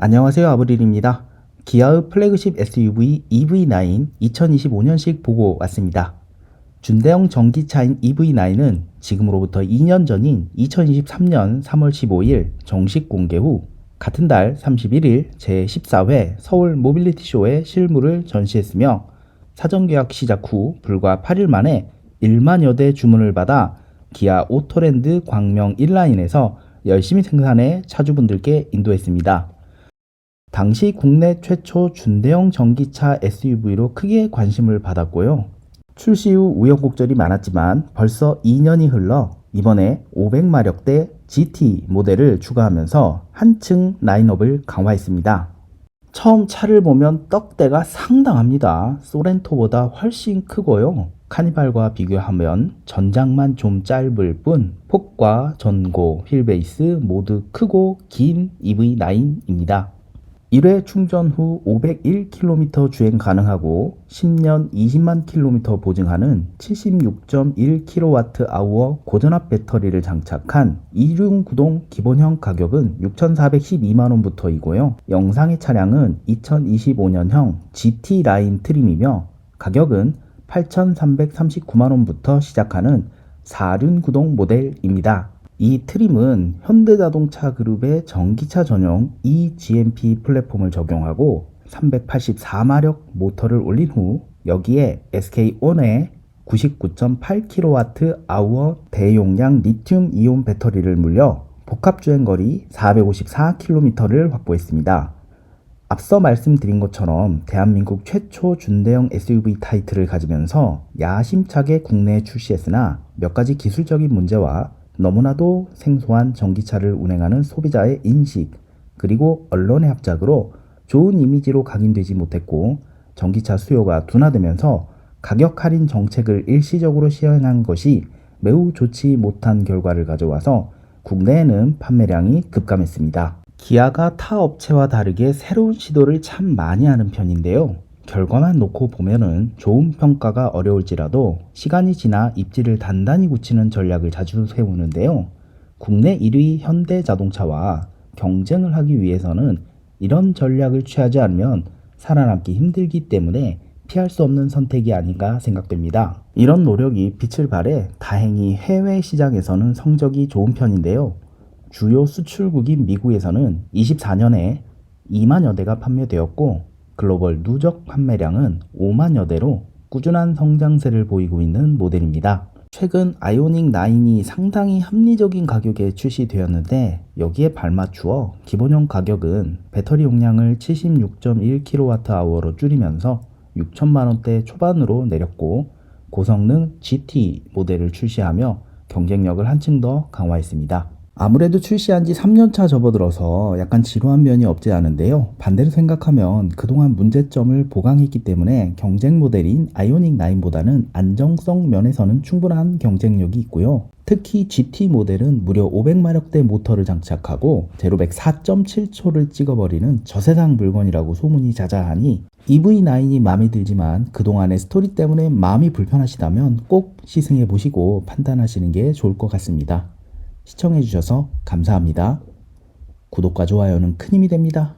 안녕하세요 아브릴입니다. 기아의 플래그십 SUV EV9 2025년식 보고 왔습니다. 준대형 전기차인 EV9은 지금으로부터 2년 전인 2023년 3월 15일 정식 공개 후 같은 달 31일 제14회 서울 모빌리티 쇼에 실물을 전시했으며 사전 계약 시작 후 불과 8일 만에 1만여 대 주문을 받아 기아 오토랜드 광명 1라인에서 열심히 생산해 차주분들께 인도했습니다. 당시 국내 최초 준대형 전기차 SUV로 크게 관심을 받았고요. 출시 후 우여곡절이 많았지만 벌써 2년이 흘러 이번에 500마력대 GT 모델을 추가하면서 한층 라인업을 강화했습니다. 처음 차를 보면 떡대가 상당합니다. 소렌토보다 훨씬 크고요. 카니발과 비교하면 전장만 좀 짧을 뿐 폭과 전고, 휠베이스 모두 크고 긴 EV9입니다. 1회 충전 후 501km 주행 가능하고 10년 20만 킬로미터 보증하는 76.1kWh 고전압 배터리를 장착한 2륜 구동 기본형 가격은 6,412만원부터이고요. 영상의 차량은 2025년형 GT 라인 트림이며 가격은 8,339만원부터 시작하는 4륜 구동 모델입니다. 이 트림은 현대자동차 그룹의 전기차 전용 eGMP 플랫폼을 적용하고 384마력 모터를 올린 후 여기에 SK-on의 99.8kWh 대용량 리튬 이온 배터리를 물려 복합 주행 거리 454km를 확보했습니다. 앞서 말씀드린 것처럼 대한민국 최초 준대형 SUV 타이틀을 가지면서 야심차게 국내에 출시했으나 몇 가지 기술적인 문제와 너무나도 생소한 전기차를 운행하는 소비자의 인식, 그리고 언론의 합작으로 좋은 이미지로 각인되지 못했고 전기차 수요가 둔화되면서 가격 할인 정책을 일시적으로 시행한 것이 매우 좋지 못한 결과를 가져와서 국내에는 판매량이 급감했습니다. 기아가 타 업체와 다르게 새로운 시도를 참 많이 하는 편인데요. 결과만 놓고 보면은 좋은 평가가 어려울지라도 시간이 지나 입지를 단단히 굳히는 전략을 자주 세우는데요. 국내 1위 현대 자동차와 경쟁을 하기 위해서는 이런 전략을 취하지 않으면 살아남기 힘들기 때문에 피할 수 없는 선택이 아닌가 생각됩니다. 이런 노력이 빛을 발해 다행히 해외 시장에서는 성적이 좋은 편인데요. 주요 수출국인 미국에서는 24년에 2만여 대가 판매되었고 글로벌 누적 판매량은 5만여 대로 꾸준한 성장세를 보이고 있는 모델입니다. 최근 아이오닉 9이 상당히 합리적인 가격에 출시되었는데 여기에 발맞추어 기본형 가격은 배터리 용량을 76.1kWh로 줄이면서 6천만원대 초반으로 내렸고 고성능 GT 모델을 출시하며 경쟁력을 한층 더 강화했습니다. 아무래도 출시한 지 3년차 접어들어서 약간 지루한 면이 없지 않은데요. 반대로 생각하면 그동안 문제점을 보강했기 때문에 경쟁 모델인 아이오닉 9보다는 안정성 면에서는 충분한 경쟁력이 있고요. 특히 GT 모델은 무려 500마력대 모터를 장착하고 제로백 4.7초를 찍어버리는 저세상 물건이라고 소문이 자자하니 EV9이 마음에 들지만 그동안의 스토리 때문에 마음이 불편하시다면 꼭 시승해 보시고 판단하시는 게 좋을 것 같습니다. 시청해주셔서 감사합니다. 구독과 좋아요는 큰 힘이 됩니다.